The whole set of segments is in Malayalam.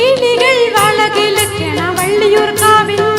கிளிகள் வழகிலுக்கென வள்ளியூர் காவின்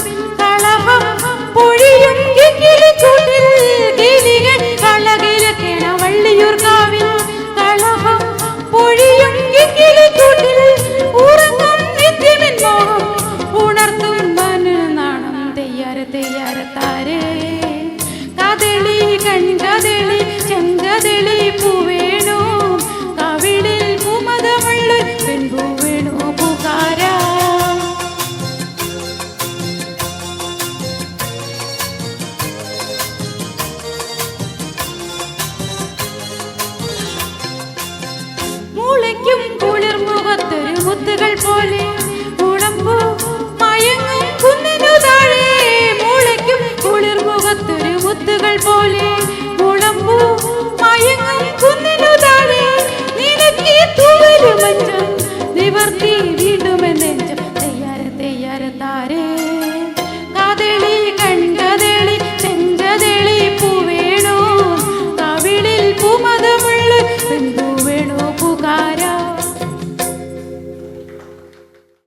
മുത്തുകൾ പോലെ ഉണമ്പോ മയങ്ങും കുന്നിനു താഴെ മൂളയ്ക്കും കുളിർമുഖത്തൊരു മുത്തുകൾ പോലെ ഉണമ്പോ മയങ്ങും കുന്നിനു താഴെ നിനക്ക് തുവരു മഞ്ചം നിവർത്തി വീണ്ടുമെന്നെഞ്ചം തെയ്യാര തെയ്യാര താരേ.